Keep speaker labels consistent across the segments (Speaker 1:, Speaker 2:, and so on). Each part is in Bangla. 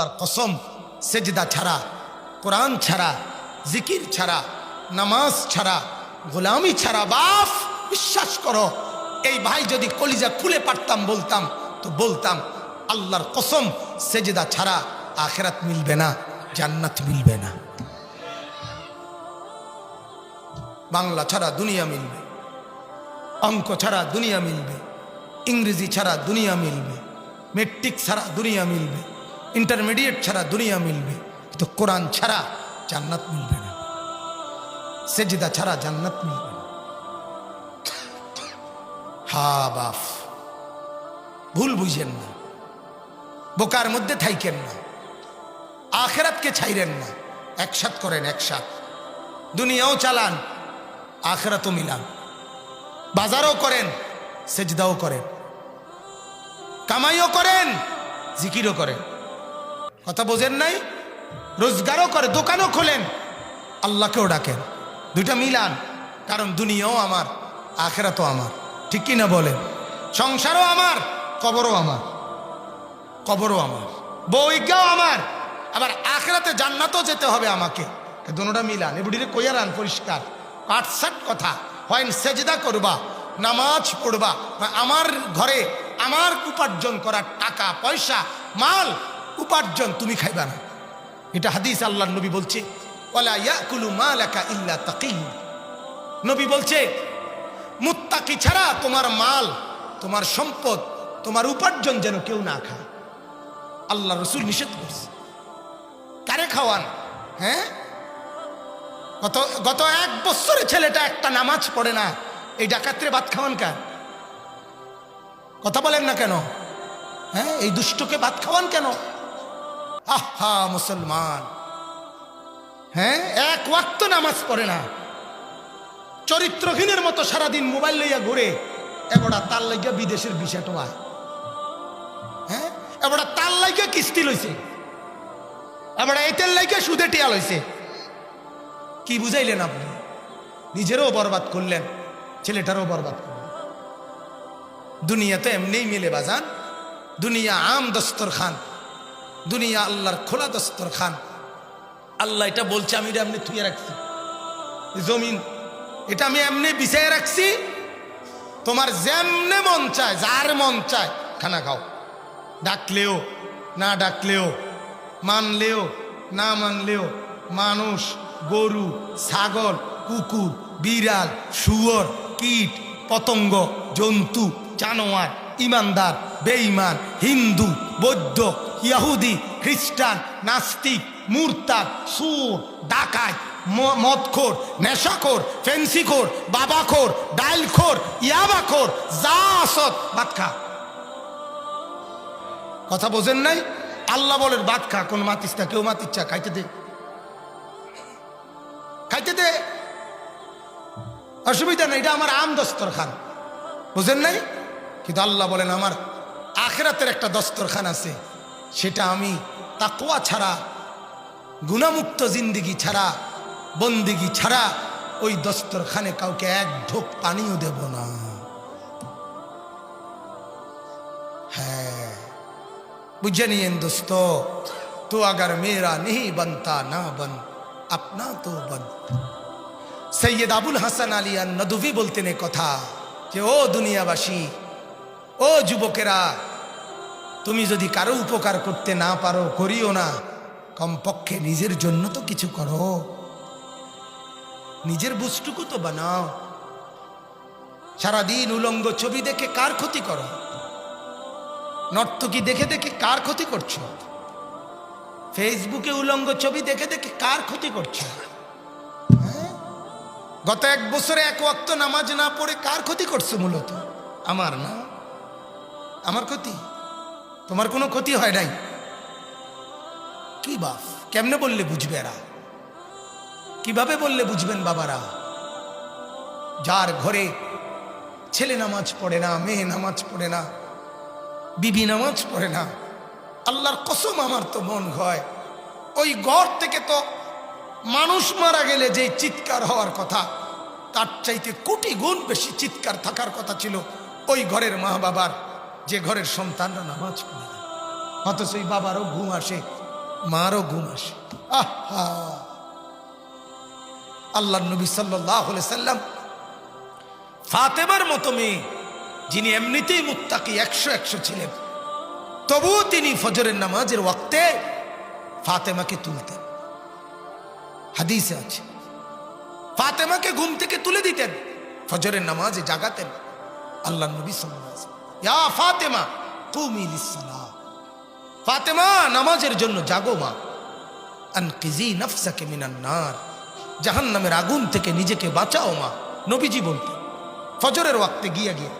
Speaker 1: আল্লাহর কসম, সেজদা ছাড়া, কোরআন ছাড়া, জিকির ছাড়া, নামাজ ছাড়া, গোলামি ছাড়া, বাফ, বিশ্বাস করো, এই ভাই যদি কলিজা খুলে পারতাম বলতাম, তো বলতাম, আল্লাহর কসম, সেজদা ছাড়া আখেরাত মিলবে না, জান্নাত মিলবে না। বাংলা ছাড়া দুনিয়া মিলবে, অঙ্ক ছাড়া দুনিয়া মিলবে, ইংরেজি ছাড়া দুনিয়া মিলবে, মেট্রিক ছাড়া দুনিয়া মিলবে ইন্টারমিডিয়েট ছাড়া দুনিয়া মিলবে, কিন্তু কোরআন ছাড়া জান্নাত মিলবে না। সেজিদা ছাড়া জান্নাত মিলবে না। হা বাফ, ভুল বুঝেন না। বোকার মধ্যে থাইকেন না। আখেরাতকে ছাইরেন না। একসাথ করেন একসাথ। দুনিয়াও চালান, আখেরাতও মিলান। বাজারও করেন, সেজদাও করেন। কামাইও করেন, জিকিরও করেন। কথা বোঝেন নাই? রোজগারও করে, দোকানও খোলেন। আল্লাহকেও ডাকেন। দুইটা মিলান, কারণ দুনিয়াও আমার, আখেরাতও আমার। ঠিক কি না বলেন? সংসারও আমার, কবরও আমার। কবরও আমার। বইকাও আমার। আবার আখেরাতে জান্নাতও যেতে হবে আমাকে। দুটা মিলান। এbuডিরে কইয়া রান, পরিষ্কার। কাটসাট কথা। হয় সেজদা করবা, নামাজ পড়বা আমার ঘরে আমার উপার্জন করার টাকা, পয়সা, মাল উপার্জন তুমি খাইবা না। এটা হাদিস আল্লাহ নবী বলছে নবী বলছে, মুত্তাকি ছাড়া তোমার মাল, তোমার সম্পদ, তোমার উপার্জন যেন কেউ না খায়। আল্লাহ রসুল নিষেধ করছে। কারে খাওয়ান? হ্যাঁ? গত গত এক বছরে ছেলেটা একটা নামাজ পড়ে না, এই ডাকাত্রে ভাত খাওয়ান কার? কথা বলেন না কেন? হ্যাঁ এই দুষ্টকে ভাত খাওয়ান কেন? আহা, মুসলমান। হ্যাঁ এক ওয়াক্ত নামাজ পড়ে না। চরিত্রহীনের মতো সারাদিন মোবাইল লইয়া ঘুরে এবারটা তার লাগিয়া বিদেশের বিষয় টোয়ায় হ্যাঁ এবারটা তার লাগিয়া কিস্তি লইছে। এবারটা এতের লাগিয়া সুদে টিয়া লইছে। কি বুঝাইলেন আপনি? নিজেরও বরবাদ করলেন, ছেলেটারও বরবাদ করলেন। দুনিয়া তো এমনিই মিলে বাজান। দুনিয়া আম দস্তর খান দুনিয়া আল্লাহর খোলা দস্তর খান আল্লাহ এটা বলছে, আমি এটা এমনি থুয়ে রাখছি। জমিন, এটা আমি এমনি বিছাই রাখছি। তোমার যেমনে মন চায়, যার মন চায়, খানা খাও। ডাকলেও, না ডাকলেও, মানলেও, না মানলেও, মানুষ, গরু, ছাগল, কুকুর, বিড়াল, শুয়োর, কীট, পতঙ্গ, জন্তু, জানোয়ার, ইমানদার, বেঈমান, হিন্দু বৌদ্ধ ইয়াহুদি, খ্রিস্টান, নাস্তিক, মুরতাদ, সুর ডাকায় মদখোর, নেশাখোর, ফেন্সিখোর, বাবাখোর, ডাইলখোর, ইয়াবাখোর, যা আসত খা কথা বোঝেন নাই? আল্লাহ বলেন ভাত খা কোন মাতিস না, কেউ মাতিস চা খাইতে দে। খাইতে দে। অসুবিধা নেই, এটা আমার আম দস্তরখান। বুঝেন নাই? কিন্তু আল্লাহ বলেন, আমার আখেরাতের একটা দস্তরখান আছে। সেটা আমি তাকোয়া ছাড়া, গুণামুক্ত জিন্দিগি ছাড়া, বন্দিগি ছাড়া ওই দস্তরখানে কাউকে এক ঢোক পানিও দেব না। হ্যাঁ বুঝে নিয়েন দোস্ত, তো আগার মেরা নেই বনতা না বন, আপনা তো বন। সৈয়দ আবুল হাসান আলী আর নদুভি বলতেন কথা যে, ও দুনিয়াবাসী, ও যুবকেরা তুমি যদি কারও উপকার করতে না পারো, করিও না। কমপক্ষে নিজের জন্য তো কিছু করো। নিজের বুঝটুকু তো বানাও। সারাদিন উলঙ্গ ছবি দেখে কার ক্ষতি করো? নর্তকী দেখে দেখে কার ক্ষতি করছ? ফেসবুকে উলঙ্গ ছবি দেখে দেখে কার ক্ষতি করছ? হ্যাঁ? গত এক বছরে এক ওয়াক্ত নামাজ না পড়ে কার ক্ষতি করছ মূলত? আমার না? আমার ক্ষতি? তোমার কোনো ক্ষতি হয় নাই? কি বাপ কেমনে বললে বুঝবে এরা? কীভাবে বললে বুঝবেন বাবারা? যার ঘরে ছেলে নামাজ পড়ে না, মেয়ে নামাজ পড়ে না, বিবি নামাজ পড়ে না, আল্লাহর কসম আমার তো মন হয়। ওই ঘর থেকে তো মানুষ মারা গেলে যে চিৎকার হওয়ার কথা, তার চাইতে কোটি গুণ বেশি চিৎকার থাকার কথা ছিল ওই ঘরের মা বাবার যে ঘরের সন্তানরা নামাজ পড়ে না। অথচ ওই বাবারও ঘুম আসে মারও ঘুম আসে। আল্লাহ নবী সাল্লাহ সাল্লাম ফাতেমার মতো মেয়ে যিনি এমনিতেই মুত্তাকি একশো একশো ছিলেন তবুও তিনি ফজরের নামাজের ওয়াক্তে ফাতেমাকে তুলতেন। হাদিসে আছে ফাতেমাকে ঘুম থেকে তুলে দিতেন ফজরের নামাজে জাগাতেন আল্লাহ নবী ওয়াসাল্লাম, ইয়া ফাতেমা কুমি লিসসালাহ ফাতেমা নামাজের জন্য জাগো মা। আনকিজি নফসাকে মিনান নার। জাহান্নামের আগুন থেকে নিজেকে বাঁচাও মা, নবীজি বলতেন। ফজরের ওয়াক্তে গিয়ে গিয়ে।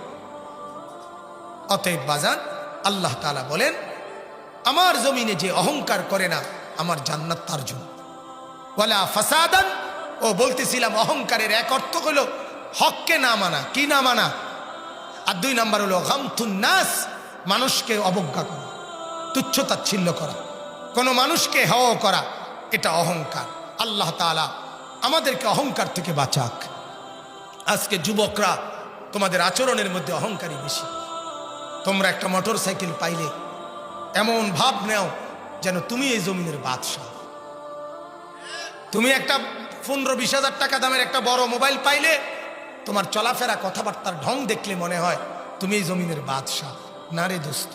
Speaker 1: অতএব বাজান, আল্লাহ তাআলা বলেন, আমার জমিনে যে অহংকার করে না, আমার জান্নাত তার জন্য। ওয়ালা ফাসাদান, ও বলতেছিলাম, অহংকারের এক অর্থ হলো, হককে না মানা, কি না মানা? আর দুই নাম্বার হলো গামথুন নাস মানুষকে অবজ্ঞা করা তুচ্ছ তাচ্ছিল্য করা। কোনো মানুষকে হেয় করা, এটা অহংকার। আল্লাহ তাআলা আমাদেরকে অহংকার থেকে বাঁচাক। আজকে যুবকরা তোমাদের আচরণের মধ্যে অহংকারী বেশি। তোমরা একটা মোটর সাইকেল পাইলে এমন ভাব নেও যেন তুমি এই জমিনের বাদশাহ। তুমি একটা পনেরো বিশ হাজার টাকা দামের একটা বড় মোবাইল পাইলে তোমার চলাফেরা কথাবার্তার ঢং দেখলে মনে হয় তুমি এই জমিনের বাদশাহ। না রে দোস্ত,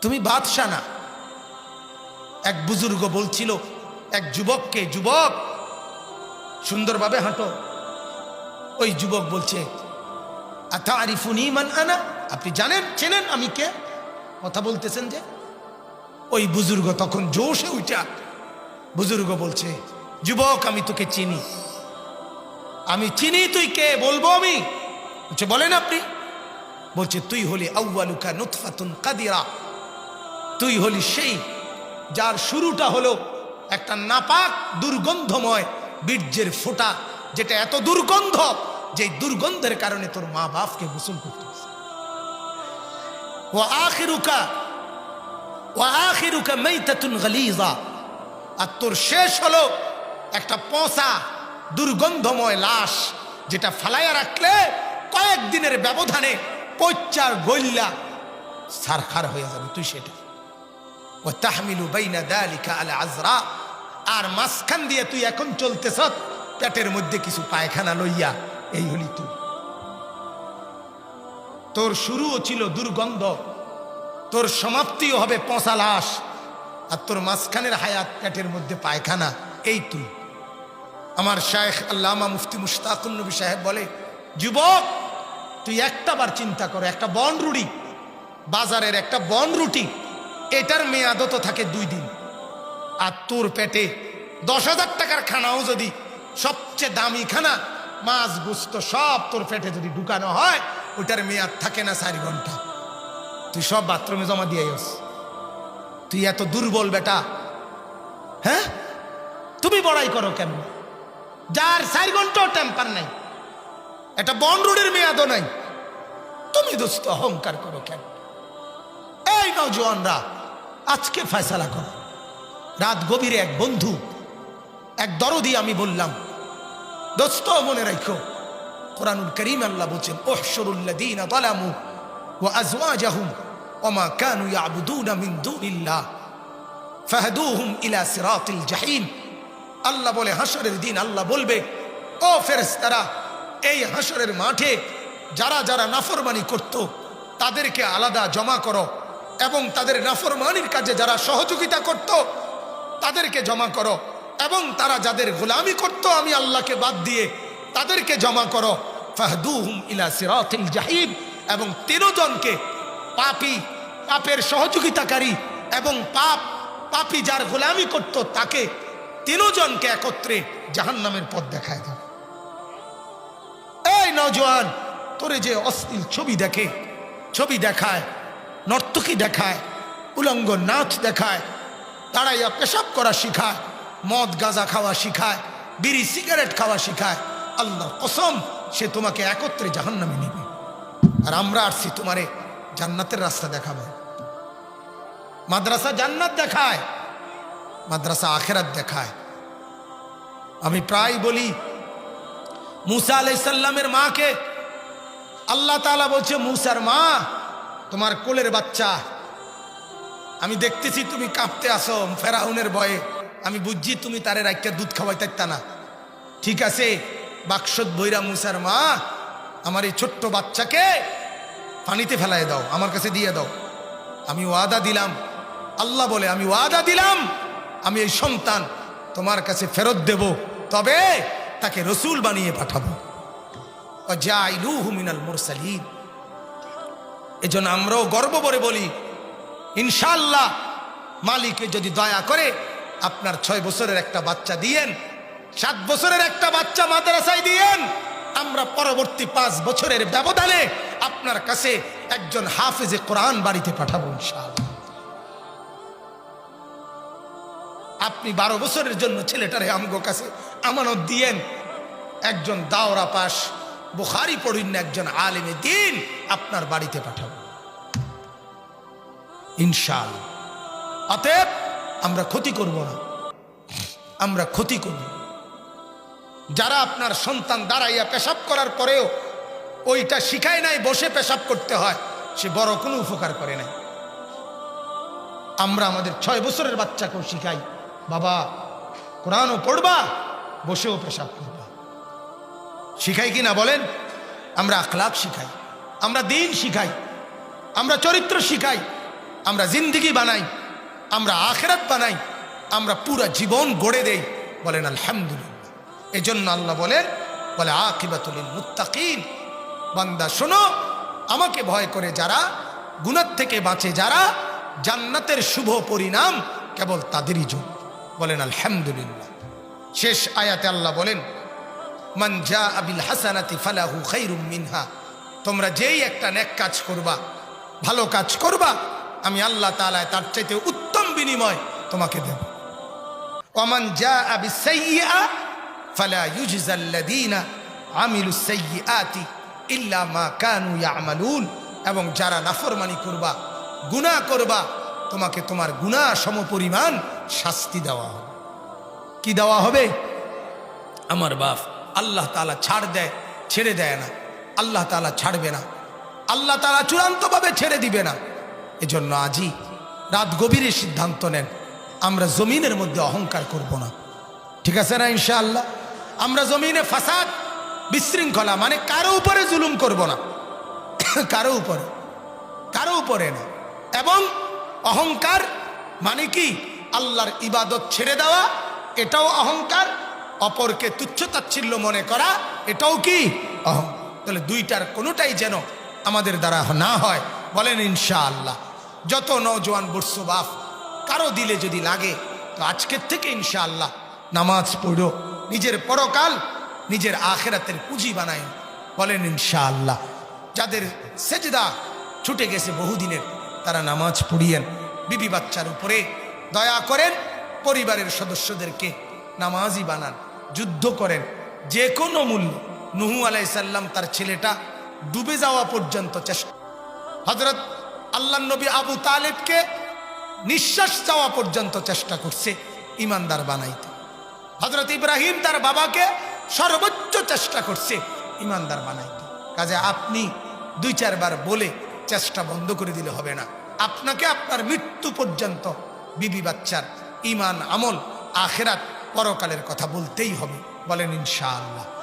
Speaker 1: তুমি বাদশাহ না। এক বুজুর্গ বলছিল, এক যুবককে, যুবক, সুন্দরভাবে হাঁটো। ওই যুবক বলছে আনা? আপনি জানেন, চেনেন আমি কে? কথা বলতেছেন যে? ওই বুজুর্গ তখন জোশে উঠা, বুজুর্গ বলছে, যুবক, আমি তোকে চিনি। আমি চিনি, তুই কে? বলব আমি? বলছে, বলেন আপনি। বলছে, তুই হলি আউ্বালুকা নুৎফাতুন কাদিরা। তুই হলি সেই যার শুরুটা হলো একটা নাপাক, দুর্গন্ধময় বীর্যের ফোঁটা, যেটা এত দুর্গন্ধ যে দুর্গন্ধের কারণে তোর মা বাপকে গোসল করতে ও আখিরুকা ও আখিরুকা মাইতাতুন গালিজা। আর তোর শেষ হলো একটা পচা দুর্গন্ধময় লাশ যেটা ফালাইয়া রাখলে কয়েকদিনের ব্যবধানে পচ্চার গল্লা সারখার হয়ে যাবে। তুই সেটা। ও তাহমিলু বাইনা দালিকা আলা আজরা। আর মাঝখান দিয়ে তুই এখন চলতেছ, পেটের মধ্যে কিছু পায়খানা লইয়া, এই হলি তুই। তোর শুরুও ছিল দুর্গন্ধ, তোর সমাপ্তিও হবে পচা লাশ, আর তোর মাঝখানের হায়াত পেটের মধ্যে পায়খানা, এই তুই। আমার শায়েখ আল্লামা মুফতি মুশতাকুন নবী সাহেব বলে, যুবক, তুই একটা বার চিন্তা করো, একটা বন রুটি, বাজারের একটা বন রুটি, এটার মেয়াদও তো থাকে দুই দিন। আর তোর পেটে দশ হাজার টাকার খানাও যদি সবচেয়ে দামি খানা, মাছ, গুস্ত সব তোর পেটে যদি ঢুকানো হয় ওটার মেয়াদ থাকে না চারি ঘণ্টা। তুই সব বাথরুমে জমা দিয়ে আস তুই এত দুর্বল বেটা হ্যাঁ? তুমি বড়াই করো কেন? যার চার ঘন্টাও টেম্পার নাই। এটা বন রোডের মেয়াদও নাই। তুমি দোস্ত অহংকার করো কেন? এই নজওয়ানরা আজকে ফয়সালা করো। রাত গভীরে এক বন্ধু, এক দরদি আমি বললাম, দোস্ত, মনে রাখো, কোরআনুল করিম আল্লাহ বলছেন, ওহশরুল্লাযীনা যালামু ওয়া আজওয়াজাহুম ওমা কানু ইয়াবুদুনা মিন দুনিল্লাহ, ফাহদুহুম ইলা সিরাতিল জাহিম। আল্লাহ বলে হাসরের দিন আল্লাহ বলবে, ও ফেরেশতারা, এই হাসরের মাঠে যারা যারা নাফরমানি করত, তাদেরকে আলাদা জমা করো এবং তাদের নাফরমানির কাজে যারা সহযোগিতা করত, তাদেরকে জমা করো এবং তারা যাদের গোলামি করত, আমি আল্লাহকে বাদ দিয়ে তাদেরকে জমা করো। ফাহদুহুম ইলা সিরাতিল জাহিম এবং তিনজনকে পাপি, পাপের সহযোগিতাকারী এবং পাপ, পাপি যার গোলামি করত, তাকে তিনজনকে একত্রে জাহান্নামের পথ দেখায় দাও। এই নজওয়ান তোরে যে অশ্লীল ছবি দেখে, ছবি দেখায়, নর্তকী দেখায়, উলঙ্গ নাচ দেখায়, দাঁড়াইয়া পেশাব করা শিখায়, মদ, গাঁজা খাওয়া শিখায়, বিড়ি, সিগারেট খাওয়া শিখায়, আল্লাহ কসম, সে তোমাকে একত্রে জাহান্নামে নিবে। আর আমরা আসছি তোমারে জান্নাতের রাস্তা দেখাবো। মাদ্রাসা জান্নাত দেখায় মাদ্রাসা আখেরাত দেখায়। আমি প্রায় বলি, মুসা আলাইসাল্লামের মাকে, আল্লাহ তালা বলছে, মুসার মা, তোমার কোলের বাচ্চা, আমি দেখতেছি তুমি কাঁপতে আসো, ফেরাউনের ভয়ে। আমি বুঝছি তুমি তারে রাইটা দুধ খাওয়াই থাকতা না। ঠিক আছে বাক্সত বৈরা মুসার মা, আমার এই ছোট্ট বাচ্চাকে পানিতে ফেলায় দাও, আমার কাছে দিয়ে দাও। আমি ওয়াদা দিলাম, আল্লাহ বলে, আমি ওয়াদা দিলাম আমি এই সন্তান তোমার কাছে ফেরত দেব, তবে তাকে রসুল বানিয়ে পাঠাবো। মিনাল মুরসালিন। এজন্য আমরাও গর্ব করে বলি ইনশাল্লাহ মালিকে যদি দয়া করে আপনার ছয় বছরের একটা বাচ্চা দিয়েন, সাত বছরের একটা বাচ্চা মাদ্রাসায় দিয়েন, আমরা পরবর্তী পাঁচ বছরের ব্যবধানে আপনার কাছে একজন হাফেজে কোরআন বাড়িতে পাঠাবো ইনশাআল্লাহ। আপনি বারো বছরের জন্য ছেলেটারে আমগো কাছে আমানত দিয়েন। একজন দাওরা পাশ, বুখারি পড়িন একজন আলেমে দিন আপনার বাড়িতে পাঠাবো। ইনশাল অতএব আমরা ক্ষতি করব না। আমরা ক্ষতি করব। যারা আপনার সন্তান দাঁড়াইয়া পেশাব করার পরেও ওইটা শিখায় নাই, বসে পেশাব করতে হয়, সে বড় কোনো উপকার করে নাই। আমরা আমাদের ছয় বছরের বাচ্চাকেও শিখাই। বাবা, কোরআনও পড়বা, বসেও পেশাব করবা। শিখাই কি না বলেন? আমরা আখলাক শিখাই, আমরা দিন শিখাই, আমরা চরিত্র শিখাই, আমরা জিন্দিগি বানাই, আমরা আখেরাত বানাই, আমরা পুরা জীবন গড়ে দেই, বলেন আলহামদুলিল্লাহ। এজন্য আল্লাহ বলেন বলে আকিবাতুল মুত্তাকিন। বান্দা, শোনো, আমাকে ভয় করে যারা গুণার থেকে বাঁচে যারা, জান্নাতের শুভ পরিণাম কেবল তাদেরই জন্য। বলেন, আলহামদুলিল্লাহ। শেষ আয়াতে আল্লাহ বলেন, মান জা আবিল হাসানাতি ফালাহু খাইরুম মিনহা। তোমরা যেই একটা নেক কাজ করবা, ভালো কাজ করবা, আমি আল্লাহ তাআলা তার চাইতে উত্তম বিনিময় তোমাকে দেব। ওমান জা আবি সাইয়্যা ফালা ইউজজাল্লাযীনা আমিলুস সাইয়্যাতি ইল্লা মা কানু ইয়ামালুন। এবং যারা নাফরমানি করবা, গুনাহ করবা, তোমাকে তোমার গুনাহ সমপরিমাণ শাস্তি দেওয়া হবে। কি দেওয়া হবে? আমার বাপ আল্লাহ তালা ছাড় দেয়, ছেড়ে দেয় না। আল্লাহ তালা ছাড়বে না। আল্লাহ তালা চূড়ান্তভাবে ছেড়ে দিবে না। এজন্য আজই রাত গভীরে সিদ্ধান্ত নেন, আমরা জমিনের মধ্যে অহংকার করব না। ঠিক আছে না ইনশাআল্লাহ? আমরা জমিনে ফাসাদ, বিশৃঙ্খলা মানে কারও উপরে জুলুম করব না। কারও উপরে। কারও উপরে না। এবং অহংকার মানে কি? আল্লাহর ইবাদত ছেড়ে দেওয়া, এটাও অহংকার, অপরকে তুচ্ছ তাচ্ছিল্য মনে করা, এটাও কি? অহং। তাহলে দুইটার কোনোটাই যেন আমাদের দ্বারা না হয়, বলেন ইনশাআল্লাহ। যত নজওয়ান বাফ, কারও দিলে যদি লাগে, তো আজকের থেকে ইনশাআল্লাহ নামাজ পড়ো, নিজের পরকাল, নিজের আখেরাতের পুঁজি বানায়, বলেন ইনশাআল্লাহ। যাদের সেজদা ছুটে গেছে বহুদিনের, তারা নামাজ পড়িয়েন। বিবি বাচ্চার উপরে দয়া করেন পরিবারের সদস্যদেরকে নামাজই বানান, যুদ্ধ করেন। যে কোনো মূল্য নুহু আলাইসাল্লাম তার ছেলেটা ডুবে যাওয়া পর্যন্ত চেষ্টা হজরত আল্লাহ নবী আবু তালেবকে নিঃশ্বাস যাওয়া পর্যন্ত চেষ্টা করছে ইমানদার বানাইতে। হজরত ইব্রাহিম তার বাবাকে সর্বোচ্চ চেষ্টা করছে ইমানদার বানাইতে। কাজে আপনি দুই চারবার বলে চেষ্টা বন্ধ করে দিলে হবে না। আপনাকে আপনার মৃত্যু পর্যন্ত বিবি বাচ্চার ইমান আমল আখেরাত পরকালের কথা বলতেই হবে। বলেন ইনশাআল্লাহ।